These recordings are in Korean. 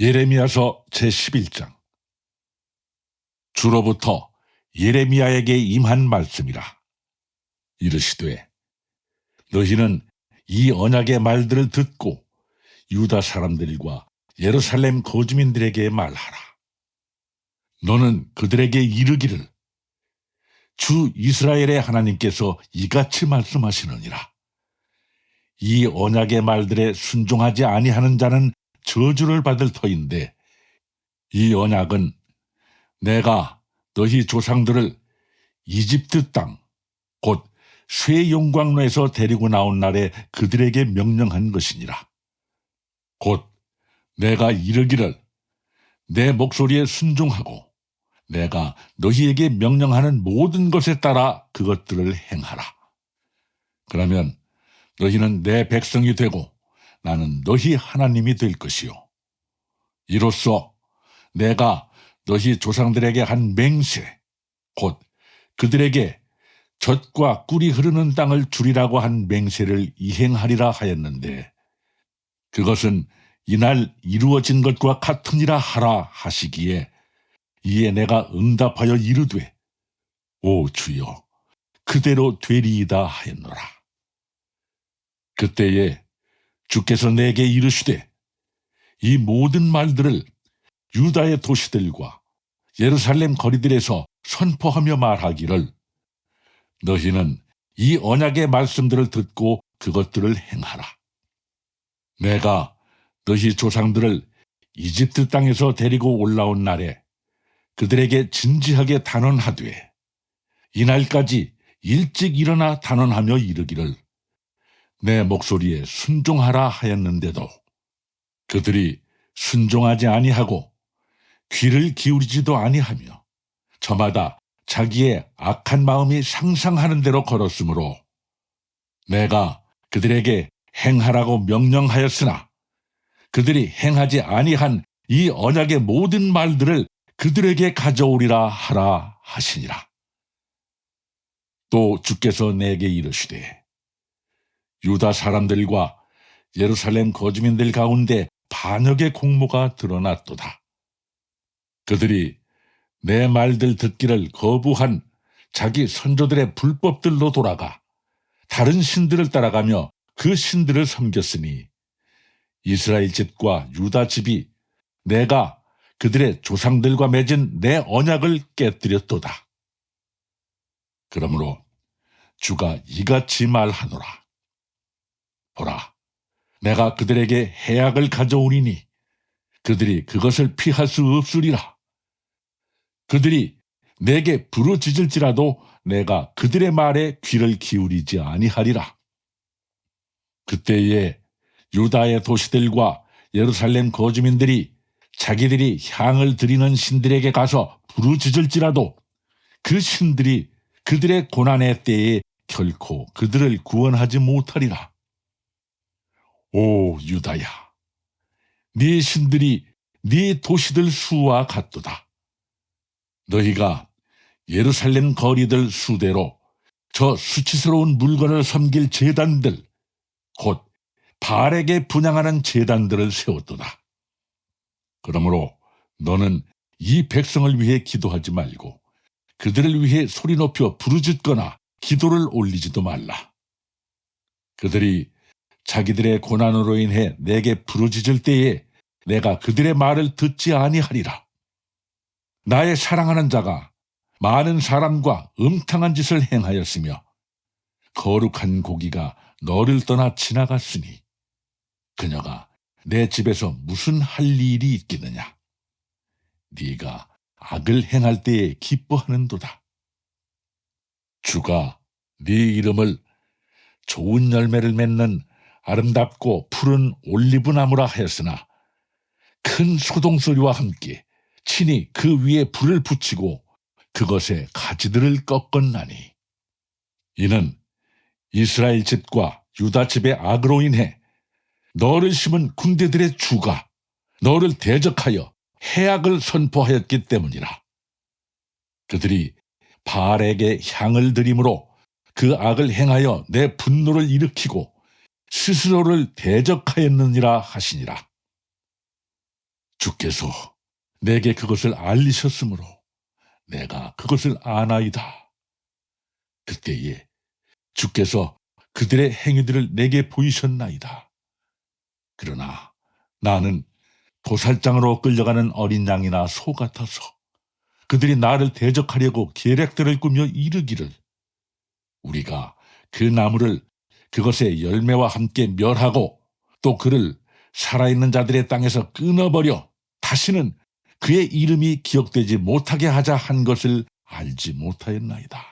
예레미야서 제11장. 주로부터 예레미야에게 임한 말씀이라. 이르시되 너희는 이 언약의 말들을 듣고 유다 사람들과 예루살렘 거주민들에게 말하라. 너는 그들에게 이르기를 주 이스라엘의 하나님께서 이같이 말씀하시느니라. 이 언약의 말들에 순종하지 아니하는 자는 저주를 받을 터인데 이 언약은 내가 너희 조상들을 이집트 땅 곧 쇠용광로에서 데리고 나온 날에 그들에게 명령한 것이니라. 곧 내가 이르기를 내 목소리에 순종하고 내가 너희에게 명령하는 모든 것에 따라 그것들을 행하라. 그러면 너희는 내 백성이 되고 나는 너희 하나님이 될 것이요. 이로써 내가 너희 조상들에게 한 맹세, 곧 그들에게 젖과 꿀이 흐르는 땅을 주리라고 한 맹세를 이행하리라 하였는데 그것은 이날 이루어진 것과 같으니라 하라 하시기에 이에 내가 응답하여 이르되 오 주여 그대로 되리이다 하였노라. 그때에 주께서 내게 이르시되 이 모든 말들을 유다의 도시들과 예루살렘 거리들에서 선포하며 말하기를 너희는 이 언약의 말씀들을 듣고 그것들을 행하라. 내가 너희 조상들을 이집트 땅에서 데리고 올라온 날에 그들에게 진지하게 단언하되 이날까지 일찍 일어나 단언하며 이르기를 내 목소리에 순종하라 하였는데도 그들이 순종하지 아니하고 귀를 기울이지도 아니하며 저마다 자기의 악한 마음이 상상하는 대로 걸었으므로 내가 그들에게 행하라고 명령하였으나 그들이 행하지 아니한 이 언약의 모든 말들을 그들에게 가져오리라 하라 하시니라. 또 주께서 내게 이르시되 유다 사람들과 예루살렘 거주민들 가운데 반역의 공모가 드러났도다. 그들이 내 말들 듣기를 거부한 자기 선조들의 불법들로 돌아가 다른 신들을 따라가며 그 신들을 섬겼으니 이스라엘 집과 유다 집이 내가 그들의 조상들과 맺은 내 언약을 깨뜨렸도다. 그러므로 주가 이같이 말하노라. 내가 그들에게 해악을 가져오리니 그들이 그것을 피할 수 없으리라. 그들이 내게 부르짖을지라도 내가 그들의 말에 귀를 기울이지 아니하리라. 그때에 유다의 도시들과 예루살렘 거주민들이 자기들이 향을 드리는 신들에게 가서 부르짖을지라도 그 신들이 그들의 고난의 때에 결코 그들을 구원하지 못하리라. 오 유다야, 네 신들이 네 도시들 수와 같도다. 너희가 예루살렘 거리들 수대로 저 수치스러운 물건을 섬길 재단들, 곧 발에게 분양하는 재단들을 세웠도다. 그러므로 너는 이 백성을 위해 기도하지 말고 그들을 위해 소리 높여 부르짖거나 기도를 올리지도 말라. 그들이 자기들의 고난으로 인해 내게 부르짖을 때에 내가 그들의 말을 듣지 아니하리라. 나의 사랑하는 자가 많은 사람과 음탕한 짓을 행하였으며 거룩한 고기가 너를 떠나 지나갔으니 그녀가 내 집에서 무슨 할 일이 있겠느냐? 네가 악을 행할 때에 기뻐하는도다. 주가 네 이름을 좋은 열매를 맺는 아름답고 푸른 올리브나무라 하였으나 큰 소동소리와 함께 친히 그 위에 불을 붙이고 그것에 가지들을 꺾었나니 이는 이스라엘 집과 유다 집의 악으로 인해 너를 심은 군대들의 주가 너를 대적하여 해악을 선포하였기 때문이라. 그들이 바알에게 향을 드림으로 그 악을 행하여 내 분노를 일으키고 스스로를 대적하였느니라 하시니라. 주께서 내게 그것을 알리셨으므로 내가 그것을 아나이다. 그때에 주께서 그들의 행위들을 내게 보이셨나이다. 그러나 나는 도살장으로 끌려가는 어린 양이나 소 같아서 그들이 나를 대적하려고 계략들을 꾸며 이르기를 우리가 그 나무를 그것의 열매와 함께 멸하고 또 그를 살아있는 자들의 땅에서 끊어버려 다시는 그의 이름이 기억되지 못하게 하자 한 것을 알지 못하였나이다.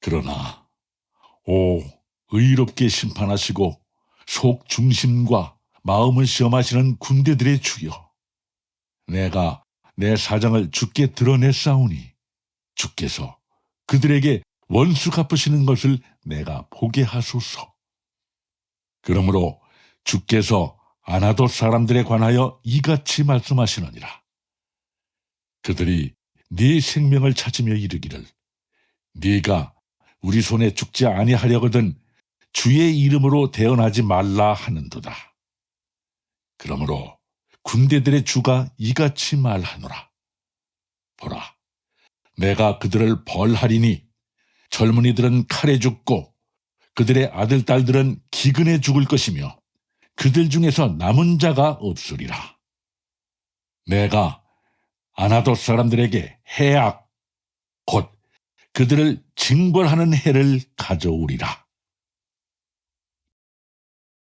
그러나 오 의롭게 심판하시고 속 중심과 마음을 시험하시는 군대들의 주여 내가 내 사정을 주께 드러냈사오니 주께서 그들에게 원수 갚으시는 것을 내가 보게 하소서. 그러므로 주께서 아나도 사람들에 관하여 이같이 말씀하시느니라. 그들이 네 생명을 찾으며 이르기를 네가 우리 손에 죽지 아니하려거든 주의 이름으로 대언하지 말라 하는도다. 그러므로 군대들의 주가 이같이 말하노라. 보라, 내가 그들을 벌하리니 젊은이들은 칼에 죽고 그들의 아들, 딸들은 기근에 죽을 것이며 그들 중에서 남은 자가 없으리라. 내가 아나도 사람들에게 해악, 곧 그들을 징벌하는 해를 가져오리라.